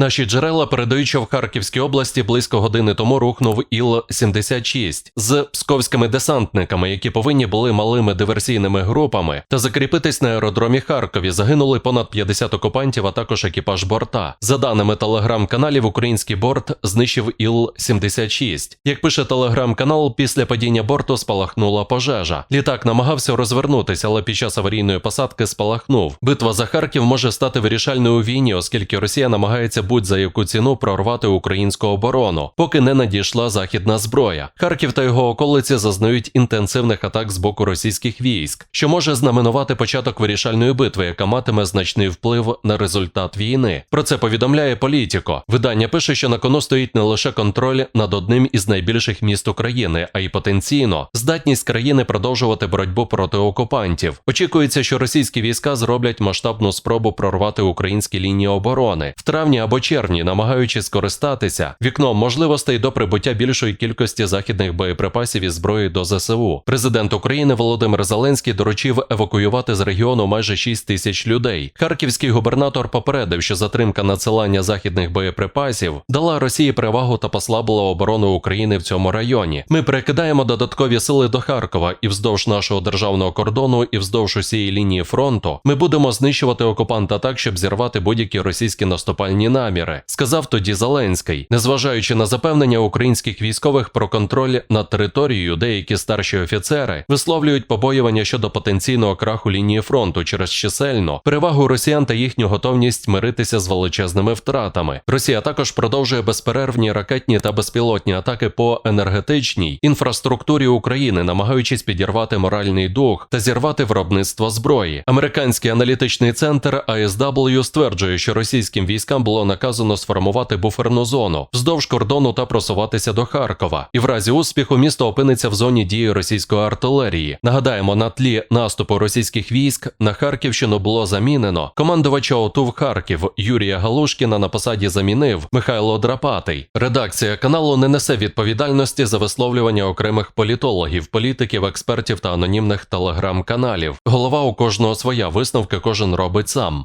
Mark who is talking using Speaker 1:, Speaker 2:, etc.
Speaker 1: Наші джерела передають, що в Харківській області близько години тому рухнув Іл-76 з псковськими десантниками, які повинні були малими диверсійними групами та закріпитись на аеродромі Харкові. Загинули понад 50 окупантів, а також екіпаж борта. За даними телеграм-каналів, український борт знищив Іл-76. Як пише телеграм-канал, після падіння борту спалахнула пожежа. Літак намагався розвернутися, але під час аварійної посадки спалахнув. Битва за Харків може стати вирішальною у війні, оскільки Росія намагається будь-за яку ціну прорвати українську оборону, поки не надійшла західна зброя. Харків та його околиці зазнають інтенсивних атак з боку російських військ, що може знаменувати початок вирішальної битви, яка матиме значний вплив на результат війни. Про це повідомляє Політіко. Видання пише, що на кону стоїть не лише контроль над одним із найбільших міст України, а й потенційно здатність країни продовжувати боротьбу проти окупантів. Очікується, що російські війська зроблять масштабну спробу прорвати українські лінії оборони в травні або червні, намагаючись скористатися вікном можливостей до прибуття більшої кількості західних боєприпасів і зброї до ЗСУ. Президент України Володимир Зеленський доручив евакуювати з регіону майже 6 тисяч людей. Харківський губернатор попередив, що затримка надсилання західних боєприпасів дала Росії перевагу та послабила оборону України в цьому районі. Ми перекидаємо додаткові сили до Харкова і вздовж нашого державного кордону, і вздовж усієї лінії фронту. Ми будемо знищувати окупанта так, щоб зірвати будь-які російські наступальні наміри, сказав тоді Зеленський. Незважаючи на запевнення українських військових про контроль над територією, деякі старші офіцери висловлюють побоювання щодо потенційного краху лінії фронту через чисельну перевагу росіян та їхню готовність миритися з величезними втратами. Росія також продовжує безперервні ракетні та безпілотні атаки по енергетичній інфраструктурі України, намагаючись підірвати моральний дух та зірвати виробництво зброї. Американський аналітичний центр ASW стверджує, що російським військам було наказано сформувати буферну зону вздовж кордону та просуватися до Харкова. І в разі успіху місто опиниться в зоні дії російської артилерії. Нагадаємо, на тлі наступу російських військ на Харківщину було замінено командувача ОТУ в Харків Юрія Галушкіна на посаді замінив Михайло Драпатий. Редакція каналу не несе відповідальності за висловлювання окремих політологів, політиків, експертів та анонімних телеграм-каналів. Голова у кожного своя висновки кожен робить сам.